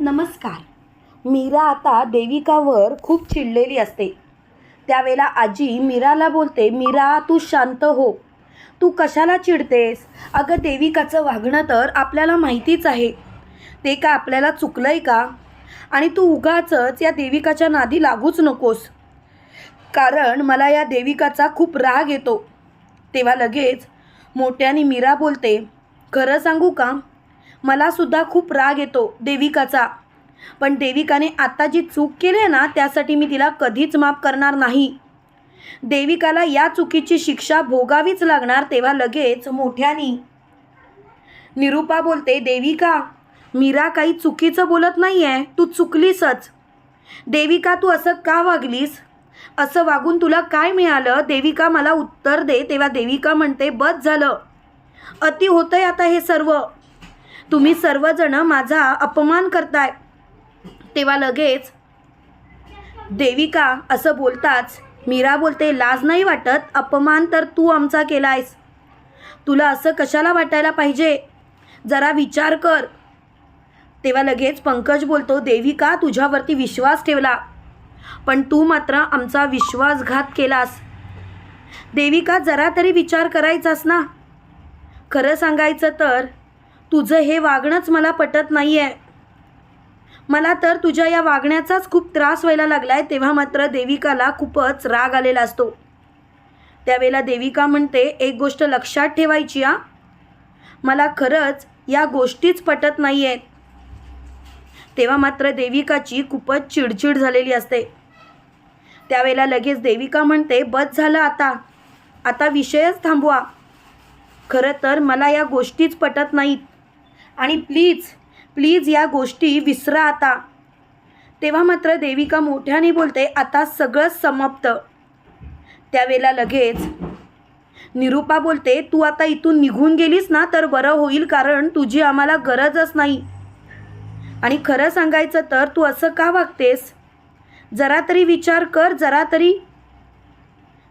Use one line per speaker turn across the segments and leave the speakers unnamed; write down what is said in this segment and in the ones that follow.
नमस्कार. मीरा आता देविकावर खूप चिडलेली असते. त्यावेळेला आजी मीराला बोलते मीरा तू शांत हो. तू कशाला चिडतेस? अगं देविकाचं वागणं तर आपल्याला माहितीच आहे. ते का आपल्याला चुकलं आहे का? आणि तू उगाचच या देविकाच्या नादी लागूच नकोस. कारण मला या देविकाचा खूप राग येतो. तेव्हा लगेच मोठ्याने मीरा बोलते खरं सांगू का? मलासुद्धा खूप राग येतो देविकाचा. पण देविकाने आता जी चूक केली आहे ना त्यासाठी मी तिला कधीच माफ करणार नाही. देविकाला या चुकीची शिक्षा भोगावीच लागणार तेव्हा लगेच मोठ्यानी. निरूपा बोलते देविका मीरा काही चुकीचं बोलत नाही आहे तू चुकलीसच. देविका तू असं का वागलीस? असं वागून तुला काय मिळालं? देविका मला उत्तर दे. तेव्हा देविका म्हणते बस झालं. अति होतंय आता हे सर्व. तुम्ही सर्वजण माझा अपमान करताय. तेव्हा लगेच देविका असं बोलताच मीरा बोलते लाज नाही वाटत? अपमान तर तू आमचा केलायस. तुला असं कशाला वाटायला पाहिजे? जरा विचार कर. तेव्हा लगेच पंकज बोलतो देविका तुझ्यावरती विश्वास ठेवला. पण तू मात्र आमचा विश्वासघात केलास. देविका जरा तरी विचार करायचास ना. खरं सांगायचं तर तुझं हे वागणंच मला पटत नाही आहे मला तर तुझ्या या वागण्याचाच खूप त्रास व्हायला लागला आहे तेव्हा मात्र देविकाला खूपच राग आलेला असतो. त्यावेळेला देविका म्हणते एक गोष्ट लक्षात ठेवायची आ मला खरंच या गोष्टीच पटत नाही आहेत तेव्हा मात्र देविकाची खूपच चिडचिड झालेली असते. त्यावेळेला लगेच देविका म्हणते बस झालं आता. आता विषयच थांबवा. खरं तर मला या गोष्टीच पटत नाहीत. आणि प्लीज प्लीज या गोष्टी विसरा आता. तेव्हा मात्र देविका मोठ्याने बोलते आता सगळंच समाप्त. त्यावेळेला लगेच निरूपा बोलते तू आता इथून निघून गेलीस ना तर बरं होईल कारण तुझी आम्हाला गरजच नाही. आणि खरं सांगायचं तर तू असं का वागतेस? जरा तरी विचार कर जरा तरी.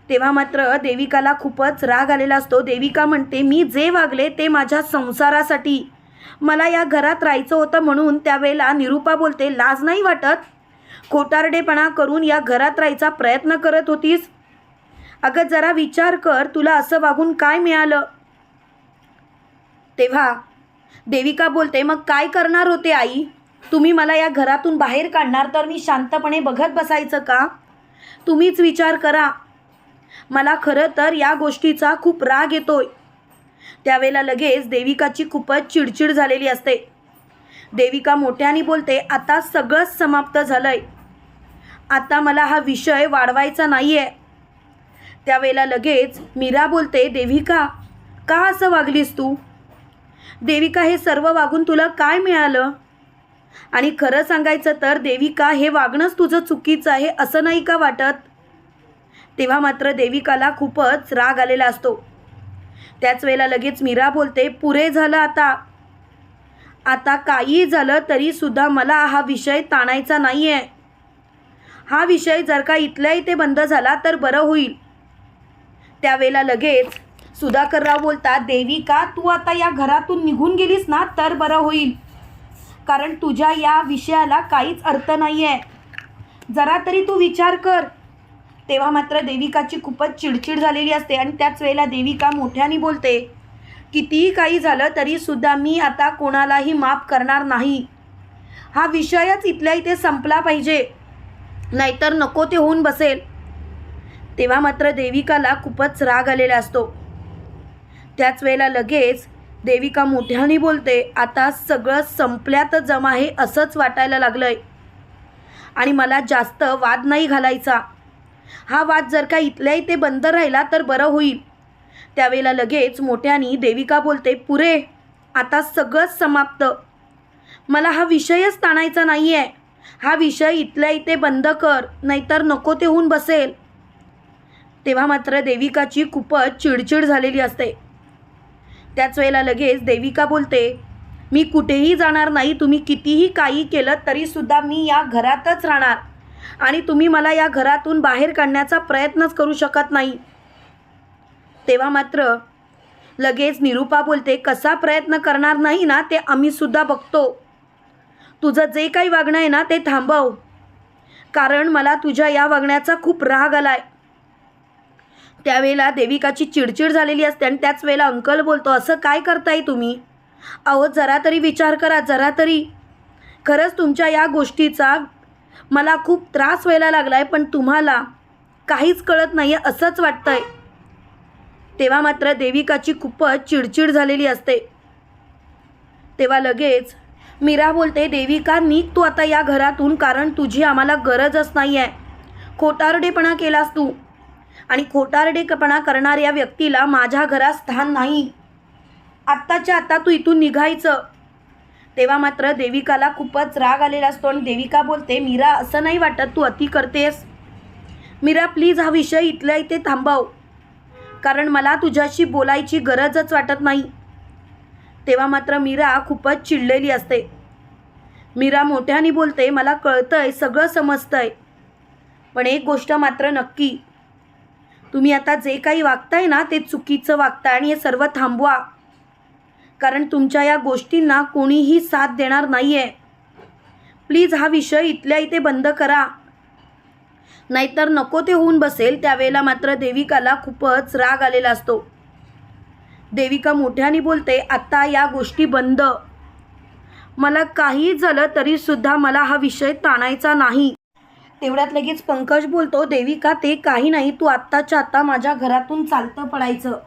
तेव्हा मात्र देविकाला खूपच राग आलेला असतो. देविका म्हणते मी जे वागले ते माझ्या संसारासाठी. मला या घरात राहायचं होतं म्हणून त्यावेळेला निरूपा बोलते लाज नाही वाटत? खोटारडेपणा करून या घरात राहायचा प्रयत्न करत होतीस? अगं जरा विचार कर तुला असं वागून काय मिळालं? तेव्हा देविका बोलते मग काय करणार होते आई? तुम्ही मला या घरातून बाहेर काढणार तर मी शांतपणे बघत बसायचं का? तुम्हीच विचार करा. मला खरं तर या गोष्टीचा खूप राग येतोय. त्यावेळेला लगेच देविकाची खूपच चिडचिड झालेली असते. देविका मोठ्याने बोलते आता सगळंच समाप्त झालंय. आता मला हा विषय वाढवायचा नाही आहे त्यावेळेला लगेच मीरा बोलते देविका का असं वागलीस तू? देविका हे सर्व वागून तुला काय मिळालं? आणि खरं सांगायचं तर देविका हे वागणंच तुझं चुकीचं आहे असं नाही का वाटत? तेव्हा मात्र देविकाला खूपच राग आलेला असतो. त्याच वेळेला लगेच मीरा बोलते पुरे झालं आता. आता काही झालं तरीसुद्धा मला हा विषय ताणायचा नाही आहे हा विषय जर का इथल्या इथे बंद झाला तर बरं होईल. त्यावेळेला लगेच सुधाकरराव बोलतात देविका तू आता या घरातून निघून गेलीस ना तर बरं होईल. कारण तुझ्या या विषयाला काहीच अर्थ नाही आहे जरा तरी तू विचार कर. तेव्हा मात्र देविकाची खूपच चिडचिड झालेली असते आणि त्याच वेळेला देविका मोठ्याने बोलते कितीही काही झालं तरीसुद्धा मी आता कोणालाही माफ करणार नाही. हा विषयच इथल्या इथे संपला पाहिजे. नाहीतर नको ते होऊन बसेल. तेव्हा मात्र देविकाला खूपच राग आलेला असतो. त्याच वेळेला लगेच देविका मोठ्याने बोलते आता सगळं संपल्यात जमा आहे असंच वाटायला लागलंय. आणि मला जास्त वाद नाही घालायचा. हा वाद जर का इथल्या इथे बंद राहिला तर बरं होईल. त्यावेळेला लगेच मोठ्याने देविका बोलते पुरे आता सगळंच समाप्त. मला हा विषयच ताणायचा नाही आहे हा विषय इथल्या इथे बंद कर नाहीतर नको ते होऊन बसेल. तेव्हा मात्र देविकाची खूपच चिडचिड झालेली असते. त्याच वेळेला लगेच देविका बोलते मी कुठेही जाणार नाही तुम्ही कितीही काही केलं तरीसुद्धा मी या घरातच राहणार. आणि तुम्ही मला या घरातून बाहेर काढण्याचा प्रयत्नच करू शकत नाही. तेव्हा मात्र लगेच निरूपा बोलते कसा प्रयत्न करणार नाही ना ते आम्हीसुद्धा बघतो. तुझं जे काही वागणं आहे ना ते थांबव. कारण मला तुझ्या या वागण्याचा खूप राग आला आहे त्यावेळेला देविकाची चिडचिड झालेली असते आणि त्याच वेळेला अंकल बोलतो असं काय करताय तुम्ही? अहो जरा तरी विचार करा जरा तरी. खरंच तुमच्या या गोष्टीचा मला खूप त्रास व्हायला लागला आहे पण तुम्हाला काहीच कळत नाही आहे असंच वाटतंय. तेव्हा मात्र देविकाची खूपच चिडचिड झालेली असते. तेव्हा लगेच मीरा बोलते देविका निघ तू आता या घरातून कारण तुझी आम्हाला गरजच नाही आहे खोटारडेपणा केलास तू. आणि खोटारडेपणा करणाऱ्या व्यक्तीला माझ्या घरात स्थान नाही. आत्ताच्या आत्ता तू इथून निघायचं. तेव्हा मात्र देविकाला खूपच राग आलेला असतो आणि देविका बोलते मीरा असं नाही वाटत तू अति करतेस. मीरा प्लीज हा विषय इथल्या इथे थांबव. कारण मला तुझ्याशी बोलायची गरजच वाटत नाही. तेव्हा मात्र मीरा खूपच चिडलेली असते. मीरा मोठ्याने बोलते मला कळतंय सगळं समजतंय. पण एक गोष्ट मात्र नक्की. तुम्ही आता जे काही वागताय ना ते चुकीचं वागताय आणि हे सर्व थांबवा. कारण तुमच्या या गोष्टींना कोणीही साथ देणार नाही आहे प्लीज हा विषय इथल्या इथे बंद करा. नाहीतर नको ते होऊन बसेल त्यावेळेला मात्र देविकाला खूपच राग आलेला असतो. देविका मोठ्याने बोलते आत्ता या गोष्टी बंद. मला काही झालं तरीसुद्धा मला हा विषय ताणायचा नाही. तेवढ्यात लगेच पंकज बोलतो देविका ते काही नाही. तू आत्ताच्या आत्ता माझ्या घरातून चालतं पडायचं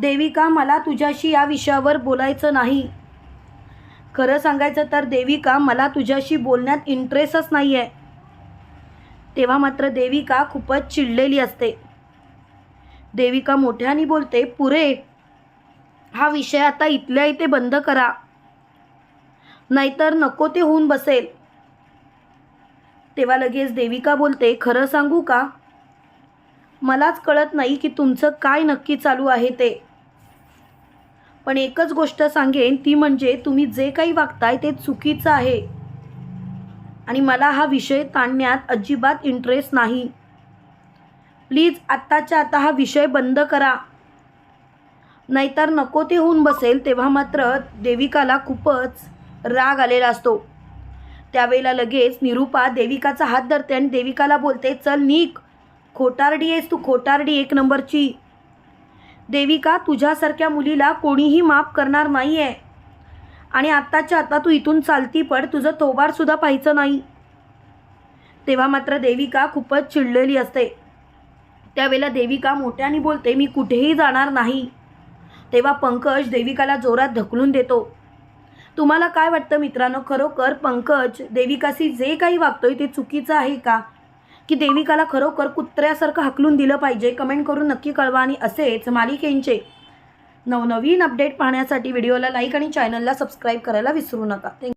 देविका मला तुझ्याशी या विषयावर बोलायचं नाही. खरं सांगायचं तर देविका मला तुझ्याशी बोलण्यात इंटरेस्टच नाही आहे तेव्हा मात्र देविका खूपच चिडलेली असते. देविका मोठ्याने बोलते पुरे हा विषय आता इथल्या इथे बंद करा. नाहीतर नको ते होऊन बसेल. तेव्हा लगेच देविका बोलते खरं सांगू का? मलाच कळत नाही की तुमचं काय नक्की चालू आहे ते. पण एकच गोष्ट सांगेन ती म्हणजे तुम्ही जे काही वागताय ते चुकीचं आहे. आणि मला हा विषय ताणण्यात अजिबात इंटरेस्ट नाही. प्लीज आत्ताच्या आता हा विषय बंद करा. नाहीतर नको ते होऊन बसेल तेव्हा मात्र देविकाला खूपच राग आलेला असतो. त्यावेळेला लगेच निरूपा देविकाचा हात धरते आणि देविकाला बोलते चल नीक खोटारडी आहेस तू खोटारडी एक नंबरची. देविका तुझ्यासारख्या मुलीला कोणीही माफ करणार नाही आहे आणि आत्ताच्या आता तू इथून चालती पड तुझं थोबाडसुद्धा पाहायचं नाही. तेव्हा मात्र देविका खूपच चिडलेली असते. त्यावेळेला देविका मोठ्याने बोलते मी कुठेही जाणार नाही. तेव्हा पंकज देविकाला जोरात ढकलून देतो. तुम्हाला काय वाटतं मित्रांनो? खरोखर पंकज देविकाशी जे काही वागतोय ते चुकीचं आहे का? की देविकाला खरोखर कुत्र्यासारखं हकलून दिलं पाहिजे. कमेंट करून नक्की कळवा आणि असेच मालिकेंचे नवनवीन अपडेट पाहण्यासाठी व्हिडिओला लाईक आणि चॅनलला सबस्क्राईब करायला विसरू नका. थँक्यू